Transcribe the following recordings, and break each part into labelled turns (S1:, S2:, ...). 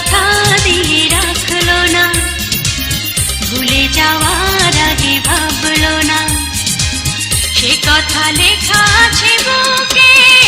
S1: কথা দিয়ে রাখল না। ভুলে যাওয়ার আগে ভাবলো না। সে কথা লেখা আছে বুকে।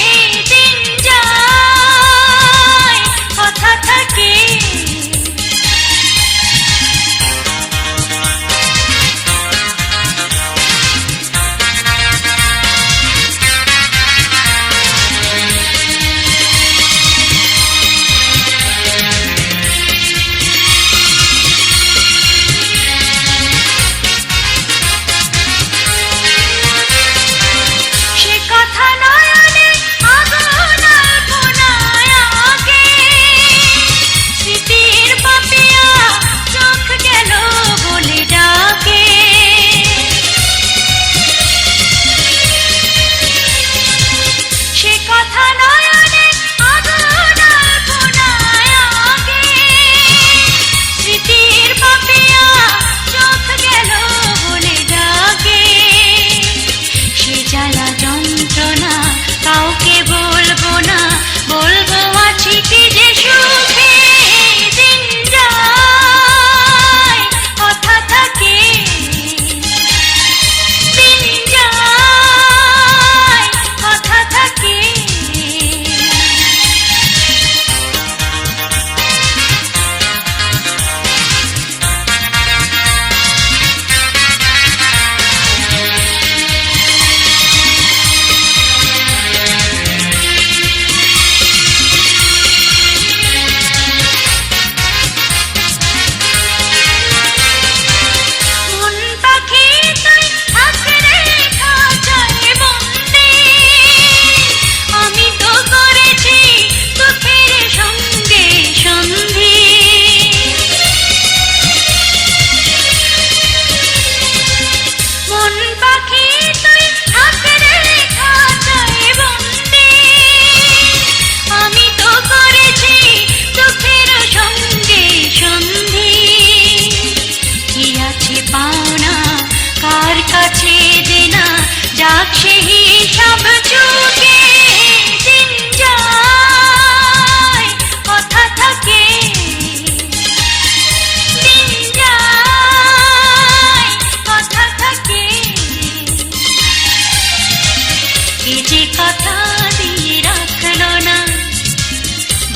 S1: যে কথা দিয়ে রাখল না,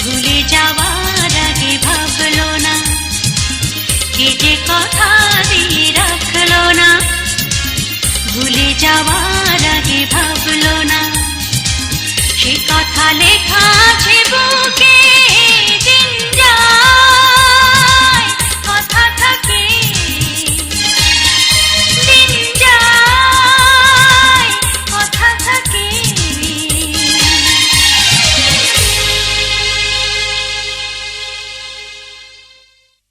S1: ভুলে যাওয়ার আগে ভাবলো না। কে যে কথা দিয়ে রাখল না, ভুলে যাওয়ার আগে ভাবলো না। সে কথা লেখা জীবন